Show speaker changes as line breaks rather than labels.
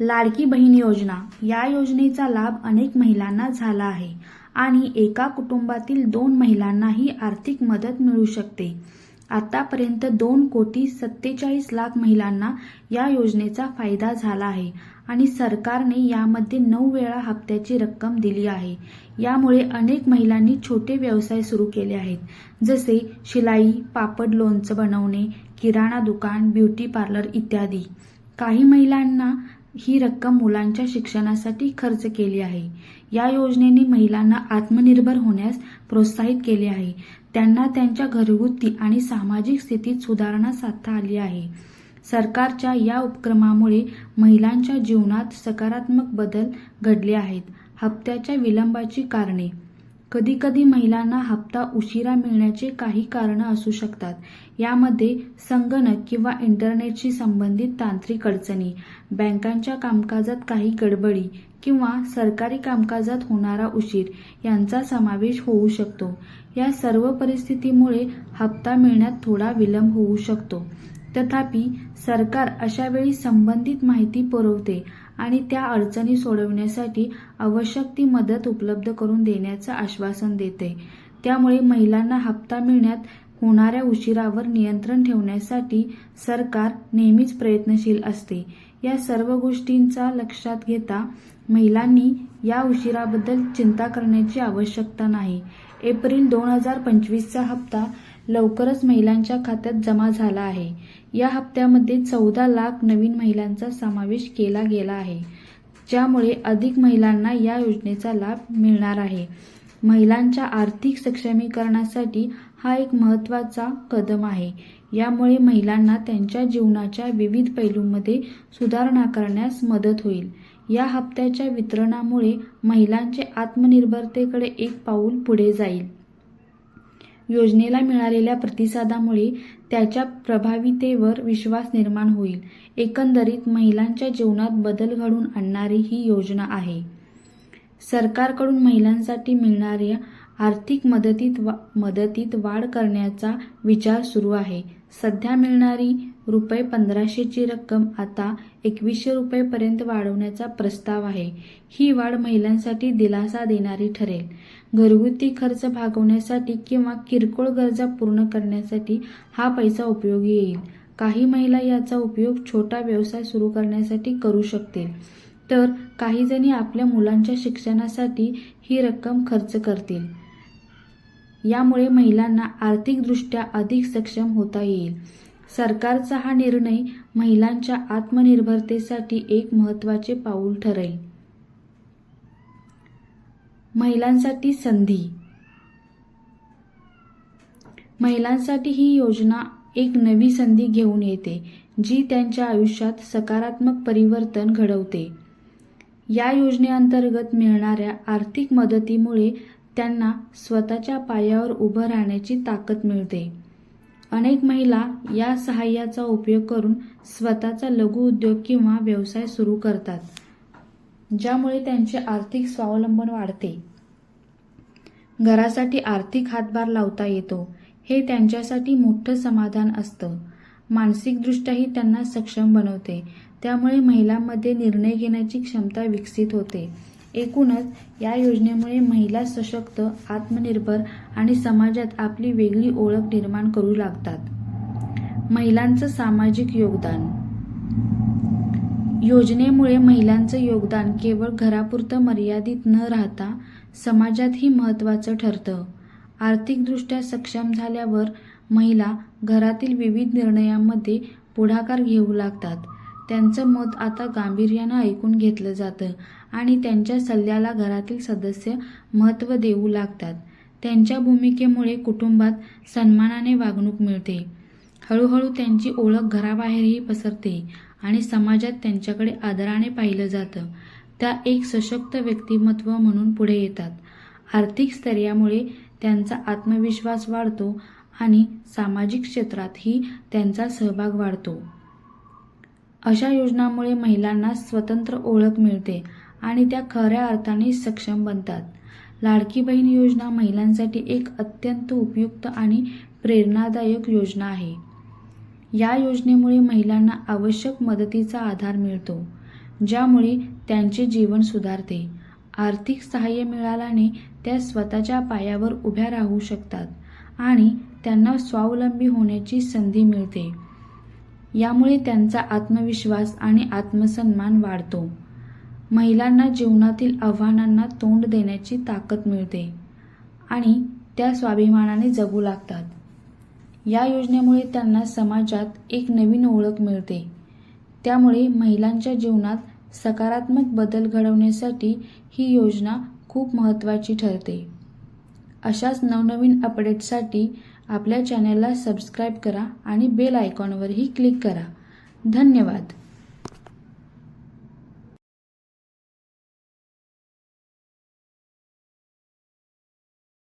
लाडकी बहीण योजना. या योजनेचा लाभ अनेक महिलांना झाला आहे आणि एका कुटुंबातील दोन महिलांनाही आर्थिक मदत मिळू शकते. आतापर्यंत दोन कोटी सत्तेचाळीस लाख महिलांना या योजनेचा फायदा झाला आहे आणि सरकारने यामध्ये नऊ वेळा हप्त्याची रक्कम दिली आहे. यामुळे अनेक महिलांनी छोटे व्यवसाय सुरू केले आहेत. जसे शिलाई पापड लोणचं बनवणे किराणा दुकान ब्युटी पार्लर इत्यादी. काही महिलांना ही रक्कम मुलांच्या शिक्षणासाठी खर्च केली आहे. या योजनेने महिलांना आत्मनिर्भर होण्यास प्रोत्साहित केले आहे. त्यांना त्यांच्या घरगुती आणि सामाजिक स्थितीत सुधारणा साधता आली आहे. सरकारच्या या उपक्रमामुळे महिलांच्या जीवनात सकारात्मक बदल घडले आहेत. हप्त्याच्या विलंबाची कारणे कधीकधी महिलांना हप्ता उशिरा मिळण्याचे काही कारणं असू शकतात. यामध्ये संगणक किंवा इंटरनेटशी संबंधित तांत्रिक अडचणी बँकांच्या कामकाजात काही गडबडी किंवा सरकारी कामकाजात होणारा उशीर यांचा समावेश होऊ शकतो. या सर्व परिस्थितीमुळे हप्ता मिळण्यात थोडा विलंब होऊ शकतो. तथापि सरकार अशावेळी संबंधित माहिती पुरवते आणि त्या अडचणी सोडवण्यासाठी आवश्यक ती मदत उपलब्ध करून देण्याचं आश्वासन देते. त्यामुळे महिलांना हप्ता मिळण्यात होणाऱ्या उशिरावर नियंत्रण ठेवण्यासाठी सरकार नेहमीच प्रयत्नशील असते. या सर्व गोष्टींचा लक्षात घेता महिलांनी या उशिराबद्दल चिंता करण्याची आवश्यकता नाही. एप्रिल दोन हजार पंचवीसचा हप्ता लवकरच महिलांच्या खात्यात जमा झाला आहे. या हप्त्यामध्ये चौदा लाख नवीन महिलांचा समावेश केला गेला आहे. ज्यामुळे अधिक महिलांना या योजनेचा लाभ मिळणार आहे. महिलांच्या आर्थिक सक्षमीकरणासाठी हा एक महत्त्वाचा कदम आहे. यामुळे महिलांना त्यांच्या जीवनाच्या विविध पैलूंमध्ये सुधारणा करण्यास मदत होईल. या हप्त्याच्या वितरणामुळे महिलांचे आत्मनिर्भरतेकडे एक पाऊल पुढे जाईल. योजनेला मिळालेल्या प्रतिसादामुळे त्याच्या प्रभावीतेवर विश्वास निर्माण होईल. एकंदरीत महिलांच्या जीवनात बदल घडून आणणारी ही योजना आहे. सरकारकडून महिलांसाठी मिळणाऱ्या आर्थिक मदतीत वा मदतीत वाढ करण्याचा विचार सुरू आहे. सध्या मिळणारी रुपये पंधराशेची रक्कम आता एकवीसशे रुपयेपर्यंत वाढवण्याचा प्रस्ताव आहे. ही वाढ महिलांसाठी दिलासा देणारी ठरेल. घरगुती खर्च भागवण्यासाठी किंवा किरकोळ गरजा पूर्ण करण्यासाठी हा पैसा उपयोगी येईल. काही महिला याचा उपयोग छोटा व्यवसाय सुरू करण्यासाठी करू शकतील. तर काही जणी आपल्या मुलांच्या शिक्षणासाठी ही रक्कम खर्च करतील. यामुळे महिलांना आर्थिकदृष्ट्या अधिक सक्षम होता येईल. सरकारचा हा निर्णय महिलांच्या आत्मनिर्भरतेसाठी एक महत्त्वाचे पाऊल ठरेल. महिलांसाठी संधी. महिलांसाठी ही योजना एक नवी संधी घेऊन येते जी त्यांच्या आयुष्यात सकारात्मक परिवर्तन घडवते. या योजनेअंतर्गत मिळणाऱ्या आर्थिक मदतीमुळे त्यांना स्वतःच्या पायावर उभं राहण्याची ताकद मिळते. अनेक महिला या सहाय्याचा उपयोग करून स्वतःचा लघु उद्योग किंवा व्यवसाय सुरू करतात ज्यामुळे त्यांचे आर्थिक स्वावलंबन वाढते. घरासाठी आर्थिक हातभार लावता येतो हे त्यांच्यासाठी मोठं समाधान असतं. मानसिकदृष्ट्याही त्यांना सक्षम बनवते त्यामुळे महिलांमध्ये निर्णय घेण्याची क्षमता विकसित होते. एकूणच या योजनेमुळे महिला सशक्त आत्मनिर्भर आणि समाजात आपली वेगळी ओळख निर्माण करू लागतात. महिलांचं सामाजिक योगदान. योजनेमुळे महिलांचं योगदान केवळ घरापुरतं मर्यादित न राहता समाजातही महत्त्वाचं ठरतं. आर्थिकदृष्ट्या सक्षम झाल्यावर महिला घरातील विविध निर्णयांमध्ये पुढाकार घेऊ लागतात. त्यांचं मत आता गांभीर्यानं ऐकून घेतलं जातं आणि त्यांच्या सल्ल्याला घरातील सदस्य महत्त्व देऊ लागतात. त्यांच्या भूमिकेमुळे कुटुंबात सन्मानाने वागणूक मिळते. हळूहळू त्यांची ओळख घराबाहेरही पसरते आणि समाजात त्यांच्याकडे आदराने पाहिलं जातं. त्या एक सशक्त व्यक्तिमत्व म्हणून पुढे येतात. आर्थिक स्थैर्यामुळे त्यांचा आत्मविश्वास वाढतो आणि सामाजिक क्षेत्रातही त्यांचा सहभाग वाढतो. अशा योजनांमुळे महिलांना स्वतंत्र ओळख मिळते आणि त्या खऱ्या अर्थाने सक्षम बनतात. लाडकी बहीण योजना महिलांसाठी एक अत्यंत उपयुक्त आणि प्रेरणादायक योजना आहे. या योजनेमुळे महिलांना आवश्यक मदतीचा आधार मिळतो ज्यामुळे त्यांचे जीवन सुधारते. आर्थिक सहाय्य मिळाल्याने त्या स्वतःच्या पायावर उभ्या राहू शकतात आणि त्यांना स्वावलंबी होण्याची संधी मिळते. यामुळे त्यांचा आत्मविश्वास आणि आत्मसन्मान वाढतो. महिलांना जीवनातील आव्हानांना तोंड देण्याची ताकद मिळते आणि त्या स्वाभिमानाने जगू लागतात. या योजनेमुळे त्यांना समाजात एक नवीन ओळख मिळते. त्यामुळे महिलांच्या जीवनात सकारात्मक बदल घडवण्यासाठी ही योजना खूप महत्त्वाची ठरते. अशाच नवनवीन अपडेटसाठी आपल्या चॅनलला सबस्क्राईब करा आणि बेल आयकॉनवरही क्लिक करा. धन्यवाद.